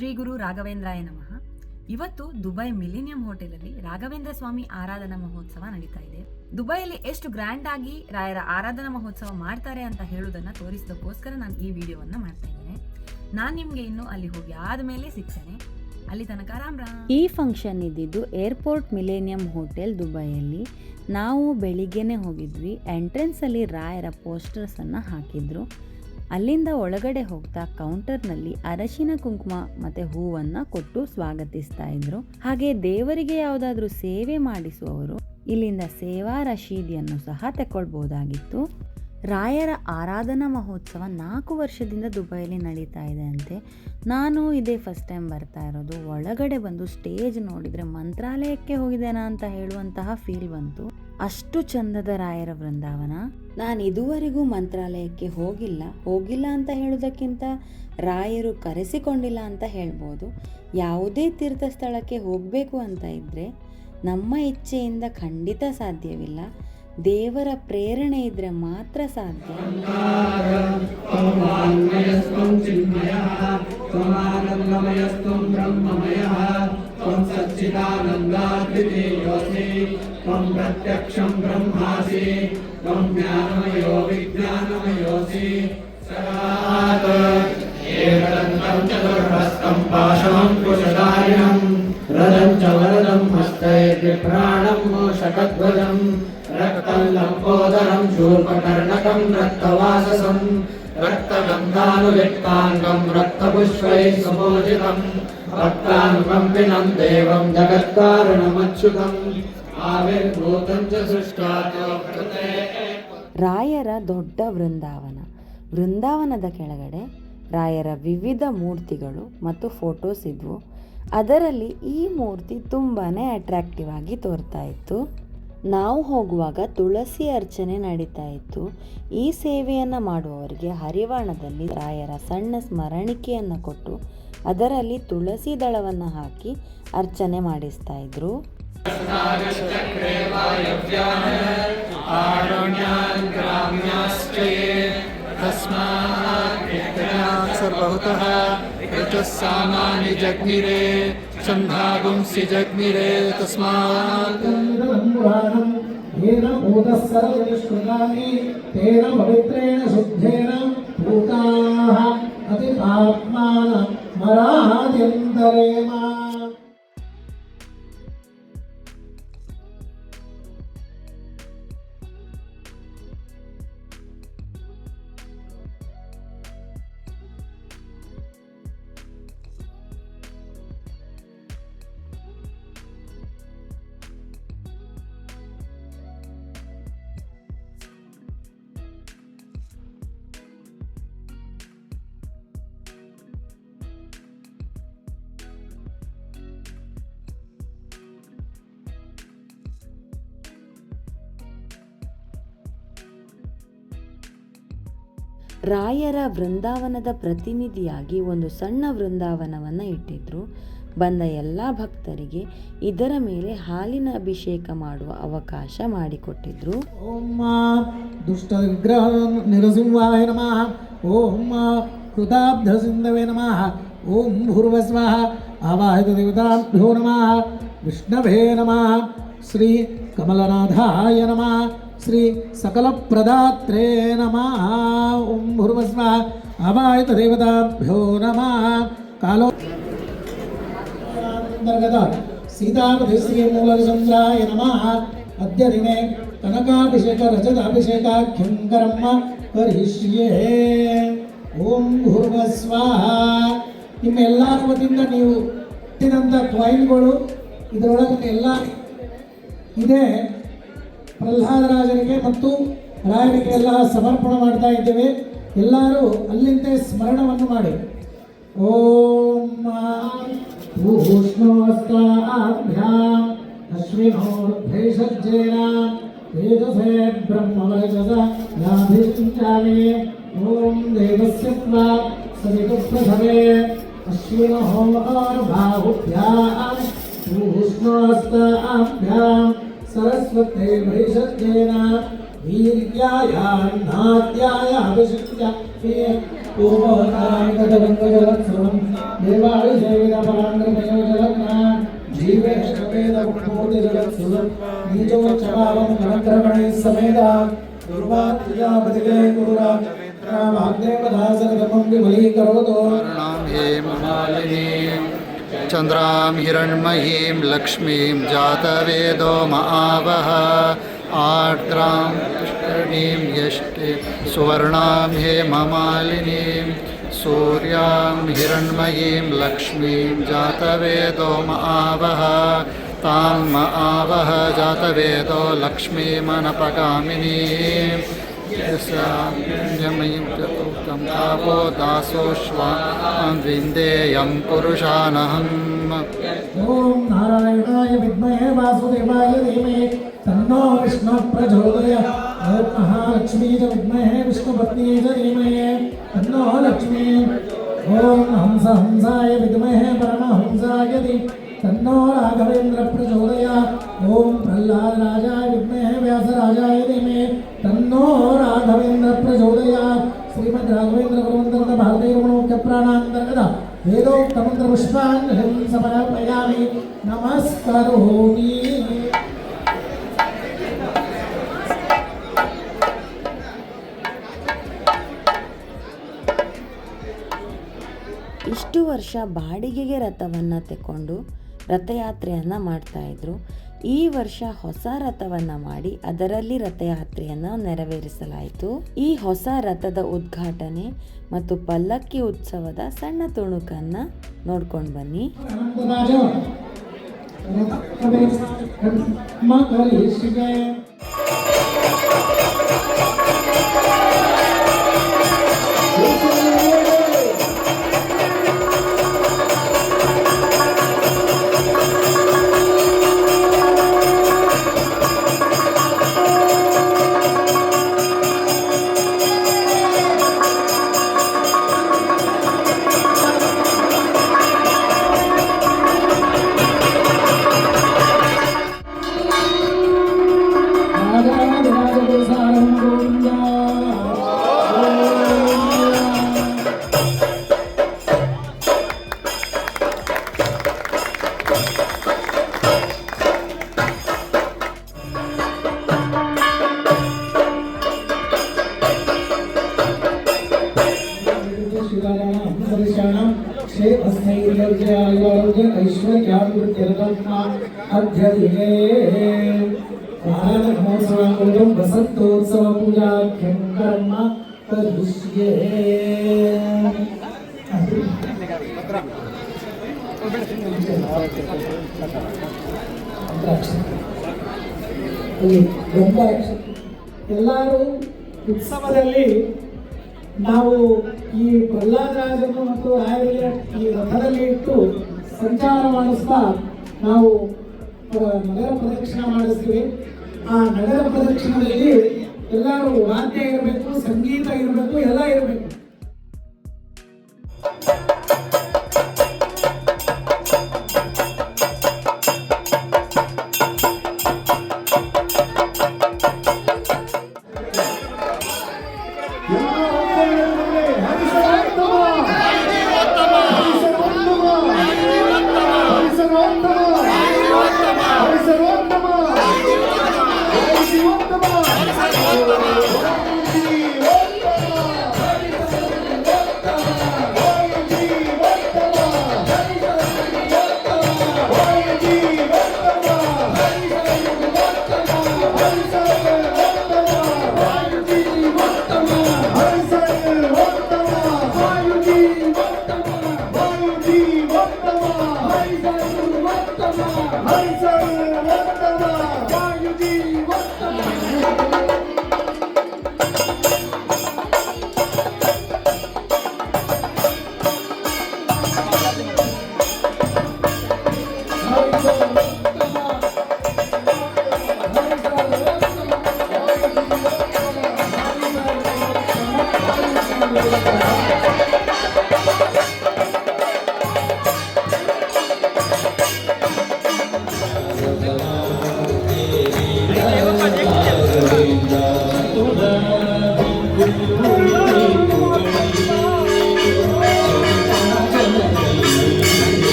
ಶ್ರೀ ಗುರು ರಾಘವೇಂದ್ರಾಯ ನಮಃ. ಇವತ್ತು ದುಬೈ ಮಿಲಿನಿಯಂ ಹೋಟೆಲಲ್ಲಿ ರಾಘವೇಂದ್ರ ಸ್ವಾಮಿ ಆರಾಧನಾ ಮಹೋತ್ಸವ ನಡೀತಾ ಇದೆ. ದುಬೈಯಲ್ಲಿ ಎಷ್ಟು ಗ್ರ್ಯಾಂಡ್ ಆಗಿ ರಾಯರ ಆರಾಧನಾ ಮಹೋತ್ಸವ ಮಾಡ್ತಾರೆ ಅಂತ ಹೇಳುವುದನ್ನ ತೋರಿಸೋದಕ್ಕೋಸ್ಕರ ನಾನು ಈ ವಿಡಿಯೋವನ್ನ ಮಾಡ್ತಾ ಇದ್ದೇನೆ. ನಾನು ನಿಮಗೆ ಇನ್ನು ಅಲ್ಲಿ ಹೋಗಿ ಆದ್ಮೇಲೆ ಸಿಗ್ತೇನೆ. ಅಲ್ಲಿ ತನಕ ರಾಮ್ ರಾಮ್. ಈ ಫಂಕ್ಷನ್ ಇದ್ದಿದ್ದು ಏರ್ಪೋರ್ಟ್ ಮಿಲೇನಿಯಂ ಹೋಟೆಲ್ ದುಬೈಯಲ್ಲಿ ನಾವು ಬೆಳಿಗ್ಗೆನೆ ಹೋಗಿದ್ವಿ. ಎಂಟ್ರೆನ್ಸಲ್ಲಿ ರಾಯರ ಪೋಸ್ಟರ್ಸನ್ನು ಹಾಕಿದ್ರು. ಅಲ್ಲಿಂದ ಒಳಗಡೆ ಹೋಗ್ತಾ ಕೌಂಟರ್ನಲ್ಲಿ ಅರಶಿನ ಕುಂಕುಮ ಮತ್ತು ಹೂವನ್ನು ಕೊಟ್ಟು ಸ್ವಾಗತಿಸ್ತಾ ಇದ್ರು. ಹಾಗೆ ದೇವರಿಗೆ ಯಾವುದಾದ್ರೂ ಸೇವೆ ಮಾಡಿಸುವವರು ಇಲ್ಲಿಂದ ಸೇವಾ ರಶೀದಿಯನ್ನು ಸಹ ತಗೊಳ್ಬೋದಾಗಿತ್ತು ರಾಯರ ಆರಾಧನಾ ಮಹೋತ್ಸವ ನಾಲ್ಕು ವರ್ಷದಿಂದ ದುಬೈಲಿ ನಡೀತಾ ಇದೆ ಅಂತೆ. ನಾನು ಇದೇ ಫಸ್ಟ್ ಟೈಮ್ ಬರ್ತಾ ಇರೋದು. ಒಳಗಡೆ ಬಂದು ಸ್ಟೇಜ್ ನೋಡಿದರೆ ಮಂತ್ರಾಲಯಕ್ಕೆ ಹೋಗಿದ್ದೇನಾ ಅಂತ ಹೇಳುವಂತಹ ಫೀಲ್ ಬಂತು. ಅಷ್ಟು ಚಂದದ ರಾಯರ ಬೃಂದಾವನ ನಾನು ಇದುವರೆಗೂ ಮಂತ್ರಾಲಯಕ್ಕೆ ಹೋಗಿಲ್ಲ. ಹೋಗಿಲ್ಲ ಅಂತ ಹೇಳುವುದಕ್ಕಿಂತ ರಾಯರು ಕರೆಸಿಕೊಂಡಿಲ್ಲ ಅಂತ ಹೇಳ್ಬೋದು. ಯಾವುದೇ ತೀರ್ಥ ಸ್ಥಳಕ್ಕೆ ಹೋಗಬೇಕು ಅಂತ ಇದ್ದರೆ ನಮ್ಮ ಇಚ್ಛೆಯಿಂದ ಖಂಡಿತ ಸಾಧ್ಯವಿಲ್ಲ. ದೇವರ ಪ್ರೇರಣೆ ಇದ್ದರೆ ಮಾತ್ರ ಸಾಧ್ಯ. ಬ್ರಹ್ಮಮಯ. त्वं सच्चिदानन्दाद्वितीयोऽसि त्वं प्रत्यक्षं ब्रह्मासि त्वं ज्ञानमयो विज्ञानमयोऽसि सदात् एकदन्तं चतुर्हस्तं पाशं कुशधारिणं रदं च वरदं हस्तैर्विभ्राणं मूषकध्वजम् रक्तं लम्बोदरं शूर्पकर्णकं रक्तवाससं रक्तगन्धानुलिप्ताङ्गं रक्तपुष्पैः सुमोचितं भक्तानुकम्पिनं देवं जगत्कारणमच्युतम् ರಾಯರ ದೊಡ್ಡ ವೃಂದಾವನ. ವೃಂದಾವನದ ಕೆಳಗಡೆ ರಾಯರ ವಿವಿಧ ಮೂರ್ತಿಗಳು ಮತ್ತು ಫೋಟೋಸ್ ಇದ್ವು. ಅದರಲ್ಲಿ ಈ ಮೂರ್ತಿ ತುಂಬಾ ಅಟ್ರಾಕ್ಟಿವ್ ಆಗಿ ತೋರ್ತಾ ಇತ್ತು. ನಾವು ಹೋಗುವಾಗ ತುಳಸಿ ಅರ್ಚನೆ ನಡೀತಾ ಇತ್ತು. ಈ ಸೇವೆಯನ್ನು ಮಾಡುವವರಿಗೆ ಹರಿವಾಣದಲ್ಲಿ ರಾಯರ ಸಣ್ಣ ಸ್ಮರಣಿಕೆಯನ್ನು ಕೊಟ್ಟು ಅದರಲ್ಲಿ ತುಳಸಿ ದಳವನ್ನು ಹಾಕಿ ಅರ್ಚನೆ ಮಾಡಿಸ್ತಾ ಇದ್ರು. आरण्यान् ग्राम्याश्च ये तस्मात् सर्वभूतः ऋतः सामानि जग्निरे छन्दागुंसि जग्निरे तस्मात्। येन भूतः सर्वनिष्कृतानि, तेन पवित्रेण शुद्धेन भूताः। अतिपाप्मान मराद्यन्तरेमा ರಾಯರ ವೃಂದಾವನದ ಪ್ರತಿನಿಧಿಯಾಗಿ ಒಂದು ಸಣ್ಣ ವೃಂದಾವನವನ್ನು ಇಟ್ಟಿದ್ದರು ಬಂದ ಎಲ್ಲ ಭಕ್ತರಿಗೆ ಇದರ ಮೇಲೆ ಹಾಲಿನ ಅಭಿಷೇಕ ಮಾಡುವ ಅವಕಾಶ ಮಾಡಿಕೊಟ್ಟಿದ್ರು. ಓಂ ದುಷ್ಟ ವಿಗ್ರಹ ಓಂ ಕೃತಾಬ್ಧ ಸಿಂಧವೇ ಓಂ ನಮಃ. ವಿಷ್ಣವೇ ನಮಃ. ಶ್ರೀ ಕಮಲನಾಥಾಯ ನಮಃ. ಶ್ರೀ ಸಕಲಪ್ರದಾತ್ರೇ ನಮಃ. ಓಂ ಭುರ್ವಸ್ವ. ಅಮಾಯತ ದೇವತಾಭ್ಯೋ ನಮಃ. ಕಾಲೋ ಅಂತರ್ಗತ ಸೀತಾಪತಿ ಶ್ರೀ ಮೂಲಚಂದ್ರಾಯ ನಮಃ. ಅದ್ಯ ದಿನೇ ಕನಕಾಭಿಷೇಕ ರಜತ ಅಭಿಷೇಕಾಖ್ಯಂ ಕರ್ಮ ಕರಿಷ್ಯೇ ಓಂ ಭೂರ್ವ ಸ್ವಾಹ ನಿಮ್ಮ ಎಲ್ಲ ವತಿಯಿಂದ ನೀವು ಇಟ್ಟಿದಂಥ ಕ್ವಾಯಿನ್ಗಳು ಇದರೊಳಗೆ ಎಲ್ಲ ಇದೆ. ಪ್ರಹ್ಲಾದರಾಜರಿಗೆ ಮತ್ತು ರಾಯರಿಗೆ ಎಲ್ಲ ಸಮರ್ಪಣೆ ಮಾಡ್ತಾ ಇದ್ದೇವೆ. ಎಲ್ಲರೂ ಅಲ್ಲಿಂದ ಸ್ಮರಣವನ್ನು ಮಾಡಿ. ಓಂ ಅಶ್ವಿನೋರ್ಭೈಷಜ್ಜೇನ ಅಶ್ವಿನೋರ್ಭೇಷಜ್ಜೇನ ತೇಜಸೇ ಬ್ರಹ್ಮವೈಜಸ ಯಾಭಿಷಿಂಚಾಮಿ ಓಂ ದೇವಸ್ಯ ತ್ವಾ ಸವಿತುಪ್ರಥಮೇ ಅಶ್ವಿನೋರ್ಬಾಹುಭ್ಯಾಂ ಭೂಷ್ಣೋಸ್ತಾಭ್ಯಾಂ सरस्वते वैषध्येन वीर्यायान्नाद्याय अवशिष्य मे पूर्वताङ्गजवत्सवं देवाभिषेकपाङ्गमयोजलग्ना जीवेष्टवेदगुणमूर्तिजगत्सुरं बीजोच्छभावं कनक्रमणैः समेदा दुर्वात्रिया बदिले गुरुराजवेन्द्रामाग्नेवधासरतमं विमलीकरोतु ममालिनीम् चन्द्रां हिरण्मयीं लक्ष्मीं जातवेदो महावः। आर्द्रां पुष्करणीं यष्टिं सुवर्णां हेममालिनीं सूर्यां हिरण्मयीं लक्ष्मीं जातवेदो महावः। तां महावः जातवेदो लक्ष्मीमनपगामिनीं यस्यामयीं चतुर्थं तापो विन्देयं पुरुषानहम् ॐ नारायणाय विद्महे वासुदेवाय धीमहि तन्नो विष्णुः प्रचोदयात् महालक्ष्मी च विद्महे विष्णुपत्नी च धीमहि तन्नो लक्ष्मी। ॐ हंस हंसाय विद्महे परमहंसाय धीमहि तन्नो राघवेन्द्र प्रचोदयात् ॐ प्रह्लादराजाय विद्महे व्यासराजाय धीमहि ತನ್ನೋ ರಾಘವೇಂದ್ರ ಪ್ರಚೋದಯ. ಶ್ರೀಮದ್ ರಾಘವೇಂದ್ರ ಗುರುವಂತರದ ಭಾರತೀಯ ಮುಖ್ಯ ಪ್ರಾಣಾಂತರ್ಗತ ವೇದೋಕ್ತ ಮಂತ್ರ ಪುಷ್ಪಾಂಜಲಿಂ ಸಮರ್ಪಯಾಮಿ. ನಮಸ್ಕರೋಮಿ ಇಷ್ಟು ವರ್ಷ ಬಾಡಿಗೆಗೆ ರಥವನ್ನು ತೆಕ್ಕೊಂಡು ರಥಯಾತ್ರೆಯನ್ನು ಮಾಡ್ತಾಯಿದ್ರು ಈ ವರ್ಷ ಹೊಸ ರಥವನ್ನ ಮಾಡಿ ಅದರಲ್ಲಿ ರಥಯಾತ್ರೆಯನ್ನು ನೆರವೇರಿಸಲಾಯಿತು. ಈ ಹೊಸ ರಥದ ಉದ್ಘಾಟನೆ ಮತ್ತು ಪಲ್ಲಕ್ಕಿ ಉತ್ಸವದ ಸಣ್ಣ ತುಣುಕನ್ನ ನೋಡ್ಕೊಂಡು ಬನ್ನಿ. अध्ययने वसन्तोत्सव पूजाख्यं कर्म करिष्ये ಅಲ್ಲಿ ಗಂಧಾಕ್ಷತೆ. ಎಲ್ಲರೂ ಉತ್ಸವದಲ್ಲಿ ನಾವು ಈ ಪ್ರಹ್ಲಾದರಾಜನು ಮತ್ತು ರಾಯರಿಯ ಈ ರಥದಲ್ಲಿ ಇಟ್ಟು ಸಂಚಾರ ಮಾಡಿಸ್ತಾ ನಾವು ನಗರ ಪ್ರದಕ್ಷಿಣೆ ಮಾಡಿಸ್ತೀವಿ. ಆ ನಗರ ಪ್ರದಕ್ಷಿಣೆಯಲ್ಲಿ ಎಲ್ಲರೂ ವಾದ್ಯ ಇರಬೇಕು, ಸಂಗೀತ ಇರಬೇಕು, ಎಲ್ಲ ಇರಬೇಕು.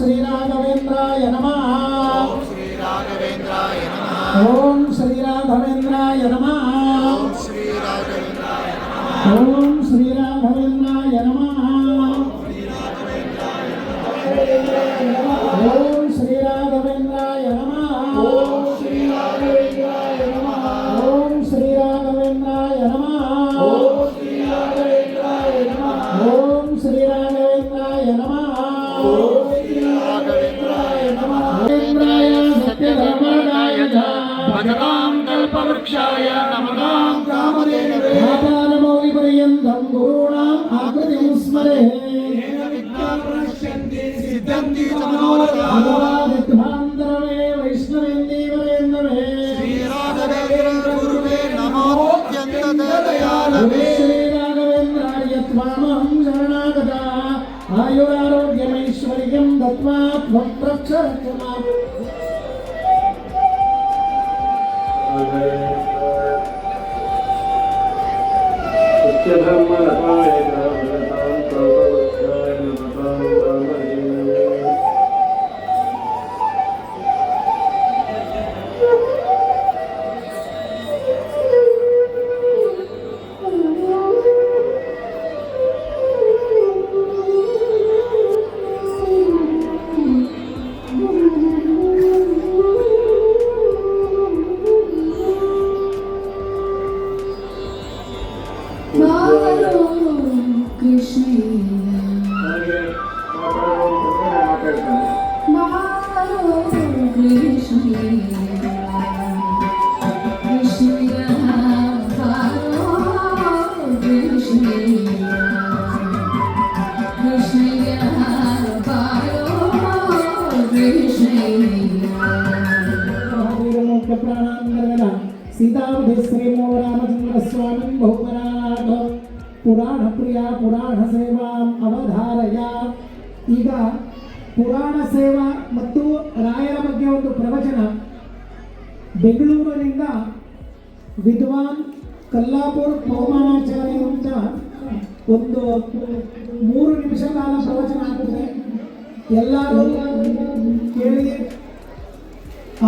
శ్రీరాఘవేంద్రాయ నమ. ఓం శ్రీరాఘవేంద్రాయ నమ. ఓం శ్రీరాఘవేంద్రాయ నమ. ఓం శ్రీరాఘవేంద్ర വിസ്മരേ ഭഗവാദിത്വാന്തരമേ വൈഷ്ണവേന്ദീവരേന്ദ്രമേ ശ്രീരാഘവേന്ദ്രഗുരുവേ നമോ അത്യന്തദയാലവേ ശ്രീരാഘവേന്ദ്രായ ത്വാമഹം ശരണാഗത ആയുരാരോഗ്യമൈശ്വര്യം ദത്വാ ത്വം പ്രക്ഷരക്ഷമാ ಪ್ರಾಣಾಂಗರಗಣ ಸೀತಾವಧಿ ಶ್ರೀಮೋ ರಾಮಚಂದ್ರ ಸ್ವಾಮಿ ಬಹುಪರಾಟ ಪುರಾಣ ಪ್ರಿಯ, ಪುರಾಣ ಸೇವಾ ಅವಧಾರಯ. ಈಗ ಪುರಾಣ ಸೇವಾ ಮತ್ತು ರಾಯರ ಬಗ್ಗೆ ಒಂದು ಪ್ರವಚನ. ಬೆಂಗಳೂರಿನಿಂದ ವಿದ್ವಾನ್ ಕಲ್ಲಾಪುರ್ ಪೌಮಾನಾಚಾರ್ಯ ಅಂತ ಒಂದು ಮೂರು ನಿಮಿಷ ಕಾಲ ಪ್ರವಚನ ಆಗ್ತದೆ. ಎಲ್ಲರೂ ಕೇಳಿ.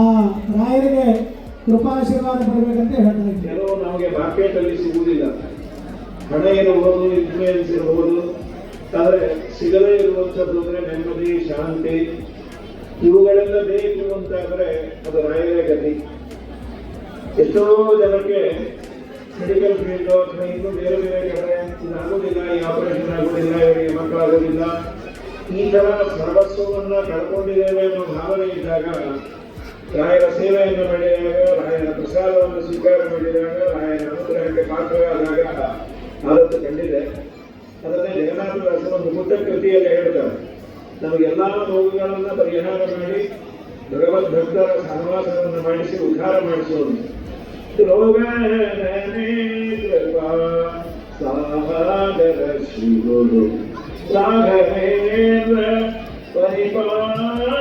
ಆ ರಾಯರಿಗೆ ಕೃಪಾಶೀರ್ವಾದ ಪಡಬೇಕಂತ ಹೇಳ್ತಾ ಕೆಲವು ನಮಗೆ ಮಾರ್ಕೆಟಲ್ಲಿ ಸಿಗುವುದಿಲ್ಲ. ಹಣ ಇರಬಹುದು ಇನ್ಫ್ಲೂಯೆನ್ಸ್ ಇರಬಹುದು ಆದರೆ ಸಿಗದೇ ಇರುವಂಥದ್ದು ಅಂದರೆ ನೆಮ್ಮದಿ, ಶಾಂತಿ. ಇವುಗಳೆಲ್ಲ ಬೇಕು ಅಂತಾದರೆ ಅದು ರಾಯರ ಗತಿ. ಎಷ್ಟೋ ಜನಕ್ಕೆ ಮೆಡಿಕಲ್ ಫೀಲ್ಡ್ ಅಥವಾ ಇನ್ನೂ ಬೇರೆ ಬೇರೆ ಕಡೆ ಇದಾಗೋದಿಲ್ಲ ಈ ಆಪರೇಷನ್ ಆಗೋದಿಲ್ಲ, ಇವರಿಗೆ ಮಕ್ಕಳಾಗೋದಿಲ್ಲ ಈ ಥರ ಸರ್ವಸ್ವವನ್ನು ಕಳ್ಕೊಂಡಿದ್ದೇವೆ ಅನ್ನೋ ಭಾವನೆ ಇದ್ದಾಗ ರಾಯರ ಸೇವೆಯನ್ನು ಮಾಡಿದಾಗ, ರಾಯರ ಪ್ರಸಾದವನ್ನು ಸ್ವೀಕಾರ ಮಾಡಿದಾಗ, ರಾಯರ ಅನುಗ್ರಹಕ್ಕೆ ಪಾತ್ರರಾದಾಗ ಆದದ್ದು ಕಂಡಿದೆ. ಅದನ್ನೇ ಜಗನ್ನಾಥದಾಸ ಒಂದು ಪುಟ್ಟ ಕೃತಿಯಲ್ಲಿ ನಮಗೆ ನಮಗೆಲ್ಲ ರೋಗಗಳನ್ನು ಪರಿಹಾರ ಮಾಡಿ, ಭಗವದ್ ಭಕ್ತರ ಸಹವಾಸವನ್ನು ಮಾಡಿಸಿ, ಉದ್ಧಾರ ಮಾಡಿಸುವುದು. ರೋಗ ಸಾಗರ ಶಿವರು ಸಾಗರೇಂದ್ರ ಪರಿಪಾಲಿಸೋ.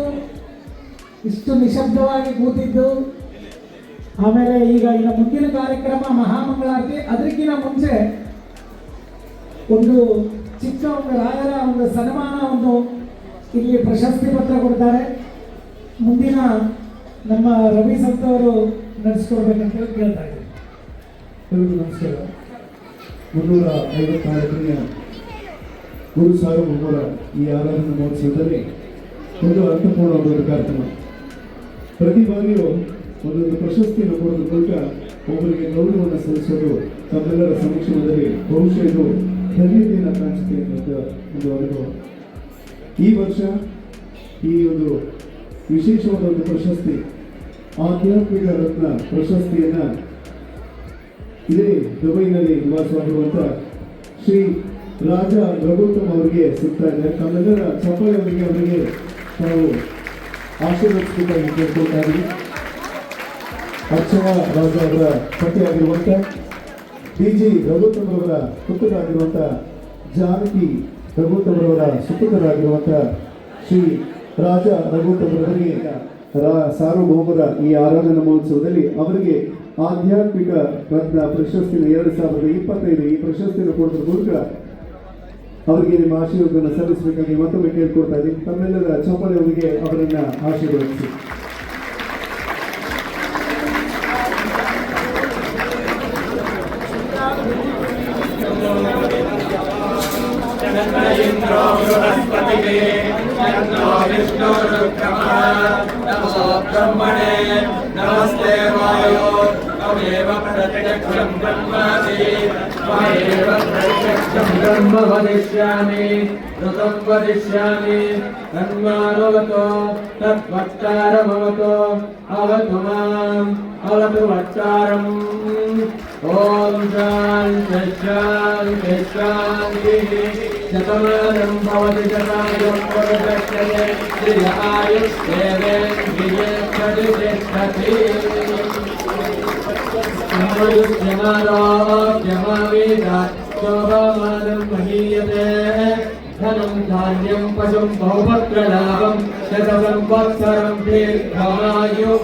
ನಿಶಬ್ದವಾಗಿ ಕೂತಿದ್ದು. ಆಮೇಲೆ ಈಗ ಇನ್ನು ಮುಂದಿನ ಕಾರ್ಯಕ್ರಮ ಮಹಾಮಂಗಳಾರತಿ. ಅದಕ್ಕಿಂತ ಮುಂಚೆ ಒಂದು ಚಿಕ್ಕ ಒಂದು ರಾಯರ ಒಂದು ಸನ್ಮಾನ ಒಂದು ಇಲ್ಲಿ ಪ್ರಶಸ್ತಿ ಪತ್ರ ಕೊಡ್ತಾರೆ. ಮುಂದಿನ ನಮ್ಮ ರವಿ ಸಂತ ಅವರು ನಡೆಸ್ಕೊಡ್ಬೇಕಂತ ಹೇಳಿ ಕೇಳ್ತಾ ಇದ್ದೀನಿ. ಎಲ್ರಿಗೂ ನಮಸ್ಕಾರ. ಮುನ್ನೂರ ಐವತ್ತಾರನೇ ಗುರು ಮುನ್ನೂರ ಈ ಆರಾಧನಾ ಮಹೋತ್ಸವದಲ್ಲಿ ಒಂದು ಅರ್ಥಪೂರ್ಣ ಒಂದು ಕಾರ್ಯಕ್ರಮ. ಪ್ರತಿ ಬಾರಿಯೂ ಒಂದೊಂದು ಪ್ರಶಸ್ತಿಯನ್ನು ಕೊಡೋದ್ರ ಮೂಲಕ ಒಬ್ಬರಿಗೆ ಗೌರವವನ್ನು ಸಲ್ಲಿಸೋದು ತಮ್ಮೆಲ್ಲರ ಸಮಕ್ಷಮದಲ್ಲಿ ಬಹುಶಃ ಇದು ಧನ್ಯತೆಯನ್ನು ಕಾಣಿಸುತ್ತೆ ಅನ್ನೋದು ಒಂದು ಅನುಭವ. ಈ ವರ್ಷ ಈ ಒಂದು ವಿಶೇಷವಾದ ಒಂದು ಪ್ರಶಸ್ತಿ ಆಧ್ಯಾತ್ಮಿಕ ರತ್ನ ಪ್ರಶಸ್ತಿಯನ್ನು ಇದೇ ದುಬೈನಲ್ಲಿ ನಿವಾಸವಾಗಿರುವಂಥ ಶ್ರೀ ರಾಜ ರಘುತ್ತಮ್ ಅವರಿಗೆ ಸಿಗ್ತಾ ಇದೆ. ತಮ್ಮೆಲ್ಲರ ಚಪ್ಪಲಿ ಅವರಿಗೆ ನಾವು ಆಶೀರ್ವದಿಸಬೇಕಾಗಿ ಕೇಳ್ಕೊಳ್ತಾ ಇದ್ದೀವಿ ಅರ್ಚನಾ ರಾಜ ಅವರ ಪಟ್ಟಿಯಾಗಿರುವಂಥ ಡಿ ಜಿ ರಘುತ್ತಮ್ ಅವರ ಪುತ್ರರಾಗಿರುವಂತ ಜಾನಕಿ ರಘುತ್ತಮ್ ಅವರ ಸುಪುತ್ರರಾಗಿರುವಂತ ಶ್ರೀ ರಾಜ ರಘುತ್ತಮ್ ಅವರಿಗೆ ರಾ- ಸಾರ್ವಭೌಮರ ಈ ಆರಾಧನಾ ಮಹೋತ್ಸವದಲ್ಲಿ ಅವರಿಗೆ ಆಧ್ಯಾತ್ಮಿಕ ರತ್ನ ಪ್ರಶಸ್ತಿನ ಎರಡು ಸಾವಿರದ ಇಪ್ಪತ್ತೈದು ಈ ಪ್ರಶಸ್ತಿಯನ್ನು ಕೊಡೋದ್ರ ಮೂಲಕ ಅವರಿಗೆ ನಿಮ್ಮ ಆಶೀರ್ವಾದವನ್ನು ಸಲ್ಲಿಸಬೇಕಾಗಿ ಮತ್ತೊಮ್ಮೆ ಕೇಳ್ಕೊಡ್ತಾ ಇದ್ದೀನಿ. ತಮ್ಮೆಲ್ಲರ ಅವರಿಗೆ ಅವರನ್ನು ಆಶೀರ್ವದಿಸಿ. ನಮಸ್ತೆ ವಾಯೋ. तमेव प्रत्यक्षं ब्रह्मासि त्वमेव प्रत्यक्षं ब्रह्म वदिष्यामि ऋतं वदिष्यामि तन्मानवतो तद्वक्तारमवतो अवतु माम् अवतु वक्तारम् ॐ शान्ति शान्ति शान्तिः शतमानं भवति शतायुः प्रदक्षते श्रिय आयुष्येवेन्द्रिये प्रतिष्ठति शोभामानं महीयते धनं धान्यं पशुं बहुभद्रलाभं शतसंवत्सरं दीर्घमायु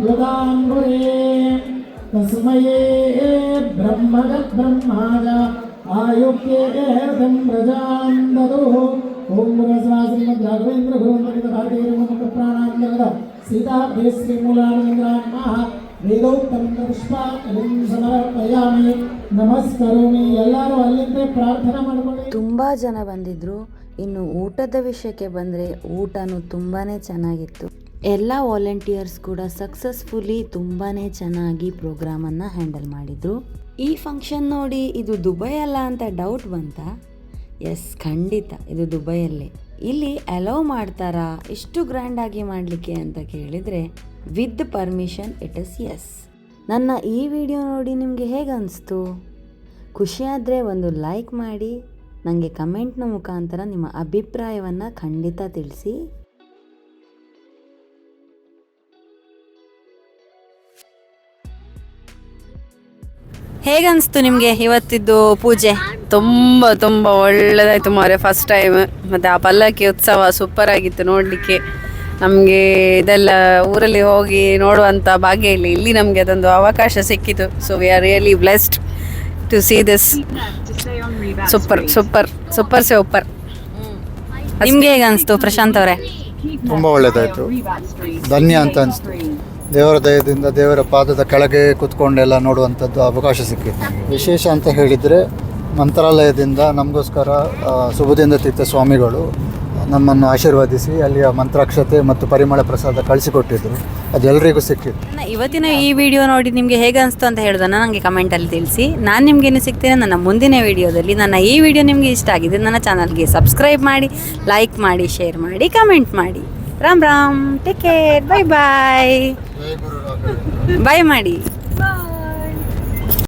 युगां गुरे तस्मै ब्रह्मजब्रह्माज आयुक्येर्दं प्रजां ददुः ॐ गुरस्वा श्रीमद्राघवेन्द्र गुरुवन्दरितभारतीयमुखप्राणान्दगद सीता श्रीमूलानन्द्रान्माः ವೇದೋಕ್ತಂ ಪುಷ್ಪಾಕಲಿಂ ಸಮರ್ಪಯಾಮಿ ನಮಸ್ಕರೋಮಿ ಎಲ್ಲರೂ ಅಲ್ಲಿಂದ ಪ್ರಾರ್ಥನೆ ಮಾಡ್ಕೊಳ್ಳಿ ತುಂಬ ಜನ ಬಂದಿದ್ದರು ಇನ್ನು ಊಟದ ವಿಷಯಕ್ಕೆ ಬಂದರೆ ಊಟನೂ ತುಂಬಾ ಚೆನ್ನಾಗಿತ್ತು ಎಲ್ಲ ವಾಲಂಟಿಯರ್ಸ್ ಕೂಡ ಸಕ್ಸಸ್ಫುಲಿ ತುಂಬಾ ಚೆನ್ನಾಗಿ ಪ್ರೋಗ್ರಾಮನ್ನು ಹ್ಯಾಂಡಲ್ ಮಾಡಿದರು. ಈ ಫಂಕ್ಷನ್ ನೋಡಿ ಇದು ದುಬೈ ಅಲ್ಲ ಅಂತ ಡೌಟ್ ಬಂತ? ಎಸ್ ಖಂಡಿತ ಇದು ದುಬೈಯಲ್ಲೇ. ಇಲ್ಲಿ ಅಲೋ ಮಾಡ್ತಾರಾ? ಇಷ್ಟು ಗ್ರ್ಯಾಂಡಾಗಿ ಮಾಡಲಿಕ್ಕೆ ಅಂತ ಕೇಳಿದರೆ with permission it is yes ನನ್ನ ಈ ವಿಡಿಯೋ ನೋಡಿ ನಿಮಗೆ ಹೇಗೆ ಅನಿಸ್ತು ಖುಷಿಯಾದರೆ ಒಂದು ಲೈಕ್ ಮಾಡಿ ನನಗೆ ಕಮೆಂಟ್ನ ಮುಖಾಂತರ ನಿಮ್ಮ ಅಭಿಪ್ರಾಯವನ್ನು ಖಂಡಿತ ತಿಳಿಸಿ. ಹೇಗನ್ಸ್ತು ನಿಮಗೆ ಇವತ್ತಿದ್ದು ಪೂಜೆ? ತುಂಬ ತುಂಬ ಒಳ್ಳೇದಾಯ್ತು ಮಾರೆ ಫಸ್ಟ್ ಟೈಮ್ ಮತ್ತೆ ಆ ಪಲ್ಲಕ್ಕಿ ಉತ್ಸವ ಸೂಪರ್ ಆಗಿತ್ತು ನೋಡಲಿಕ್ಕೆ. ನಮಗೆ ಇದೆಲ್ಲ ಊರಲ್ಲಿ ಹೋಗಿ ನೋಡುವಂಥ ಭಾಗ್ಯ ಇಲ್ಲ. ಇಲ್ಲಿ ನಮಗೆ ಅದೊಂದು ಅವಕಾಶ ಸಿಕ್ಕಿತು. So we are really blessed to see this super super super super ನಿಮ್ಗೆ ಹೇಗೆ ಅನಿಸ್ತು ಪ್ರಶಾಂತ್ ಅವರೇ? ತುಂಬ ಒಳ್ಳೇದಾಯ್ತು. ಧನ್ಯ ಅಂತ ಅನಿಸ್ತು. ದೇವರ ದಯದಿಂದ ದೇವರ ಪಾದದ ಕೆಳಗೆ ಕೂತ್ಕೊಂಡೆಲ್ಲ ನೋಡುವಂಥದ್ದು ಅವಕಾಶ ಸಿಕ್ಕಿತ್ತು. ವಿಶೇಷ ಅಂತ ಹೇಳಿದರೆ ಮಂತ್ರಾಲಯದಿಂದ ನಮಗೋಸ್ಕರ ಸುಬುಧೇಂದ್ರ ತೀರ್ಥ ಸ್ವಾಮಿಗಳು ನಮ್ಮನ್ನು ಆಶೀರ್ವದಿಸಿ ಅಲ್ಲಿಯ ಮಂತ್ರಾಕ್ಷತೆ ಮತ್ತು ಪರಿಮಳ ಪ್ರಸಾದ ಕಳಿಸಿಕೊಟ್ಟಿದ್ರು. ಅದೆಲ್ಲರಿಗೂ ಸಿಕ್ಕಿತ್ತು. ಇವತ್ತಿನ ಈ ವಿಡಿಯೋ ನೋಡಿ ನಿಮಗೆ ಹೇಗೆ ಅನಿಸ್ತು ಅಂತ ಹೇಳೋದನ್ನು ನನಗೆ ಕಮೆಂಟಲ್ಲಿ ತಿಳಿಸಿ. ನಾನು ನಿಮಗೇನು ಸಿಗ್ತೇನೆ ನನ್ನ ಮುಂದಿನ ವಿಡಿಯೋದಲ್ಲಿ. ನನ್ನ ಈ ವಿಡಿಯೋ ನಿಮಗೆ ಇಷ್ಟ ಆಗಿದೆ ನನ್ನ ಚಾನಲ್ಗೆ ಸಬ್ಸ್ಕ್ರೈಬ್ ಮಾಡಿ ಲೈಕ್ ಮಾಡಿ ಶೇರ್ ಮಾಡಿ ಕಮೆಂಟ್ ಮಾಡಿ. Ram Ram take care bye bye bye ಮಾಡಿ.